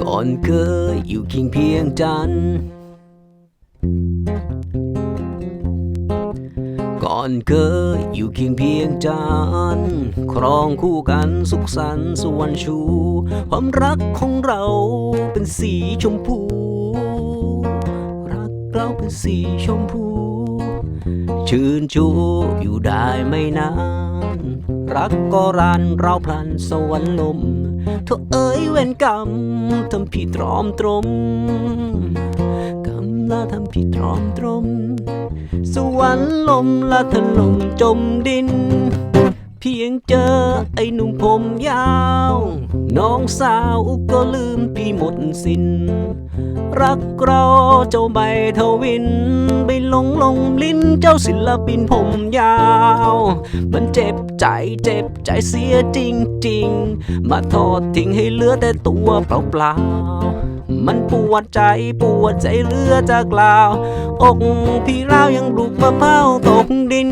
ก่อนเคยอยู่เคียงเพียงจัน ก่อนเคยอยู่เคียงเพียงจัน ครองคู่กันสุขสันต์สวรรค์ชู ความรักของเราเป็นสีชมพู รักเราเป็นสีชมพู ชื่นชูอยู่ได้ไม่นาน รักก็รันเราพลันสวรรค์ลมเธอเอ้ยเวรกรรมทำผิดตรอมตรมกรรมละทำผิดตรอมตรม สวรรค์ลมละถล่มจมดิน เพียงเจอไอ้หนุ่มผมยาว น้องสาวก็ลืมพี่หมดสิน้น รักเราเจ้าใบทวิน ไปหลงลง ลิ้นเจ้าศิลปินผมยาว มันเจ็บใจเจ็บใจเสียจริง ๆ มาทอดทิ้งให้เหลือแต่ตัวเปล่าๆ มันปวดใจปวดใจเหลือจะกล่าว อกพี่ราวยังปลูกมะพร้าวตกดิน